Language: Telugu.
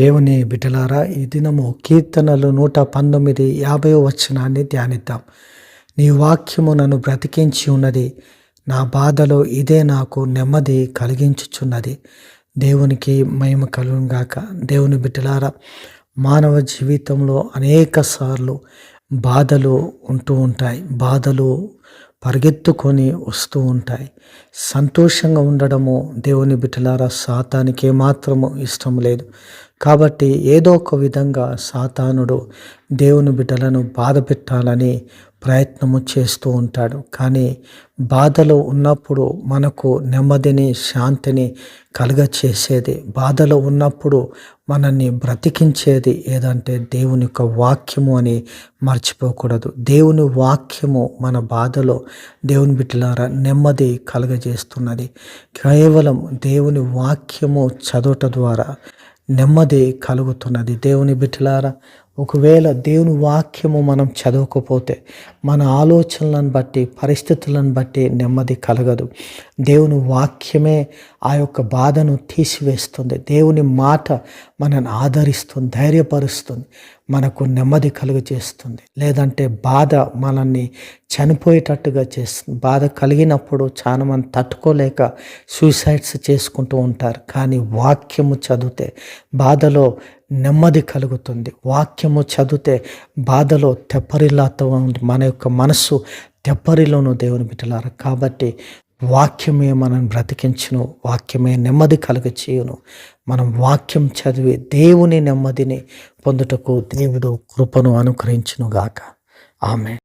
దేవుని బిడ్డలారా ఈ దినము కీర్తనలు నూట పంతొమ్మిది యాభై వచనాన్ని ధ్యానిద్దాం. నీ వాక్యము నన్ను బ్రతికించి ఉన్నది నా బాధలో ఇదే నాకు నెమ్మది కలిగించుచున్నది. దేవునికి మహిమ కలుగాక దేవుని బిడ్డలారా మానవ జీవితంలో అనేక సార్లు బాధలు ఉంటూ ఉంటాయి. బాధలు పరిగెత్తుకొని వస్తూ ఉంటాయి. సంతోషంగా ఉండడము దేవుని బిడ్డలారా సాతానికి ఏమాత్రము ఇష్టం లేదు. కాబట్టి ఏదో ఒక విధంగా సాతానుడు దేవుని బిడ్డలను బాధ పెట్టాలని ప్రయత్నము చేస్తూ ఉంటాడు. కానీ బాధలో ఉన్నప్పుడు మనకు నెమ్మదిని శాంతిని కలుగ చేసేది బాధలో ఉన్నప్పుడు మనల్ని బ్రతికించేది ఏదంటే దేవుని యొక్క వాక్యము అని మర్చిపోకూడదు. దేవుని వాక్యము మన బాధలో దేవుని బిడ్డలారా నెమ్మది కలుగజేస్తున్నది. కేవలం దేవుని వాక్యము చదువుట ద్వారా నెమ్మది కలుగుతున్నది. దేవుని బిడ్డలారా ఒకవేళ దేవుని వాక్యము మనం చదవకపోతే మన ఆలోచనలను బట్టి పరిస్థితులను బట్టి నెమ్మది కలగదు. దేవుని వాక్యమే ఆ యొక్క బాధను తీసివేస్తుంది. దేవుని మాట మనల్ని ఆదరిస్తుంది ధైర్యపరుస్తుంది. మనకు నెమ్మది కలుగజేస్తుంది. లేదంటే బాధ మనల్ని చనిపోయేటట్టుగా చేస్తుంది బాధ కలిగినప్పుడు చాలా మంది తట్టుకోలేక సూసైడ్స్ చేసుకుంటూ ఉంటారు. కానీ వాక్యము చదివితే బాధలో నెమ్మది కలుగుతుంది. వాక్యము చదివితే బాధలో తెప్పరిల్లాతో మన యొక్క మనస్సు తెప్పరిలోను దేవుని బిడ్డలారు. కాబట్టి వాక్యమే మనం బ్రతికించును వాక్యమే నెమ్మది కలుగ చేయును మనం వాక్యం చదివి దేవుని నెమ్మదిని పొందుటకు దేవుడు కృపను అనుగ్రహించునుగాక. ఆమె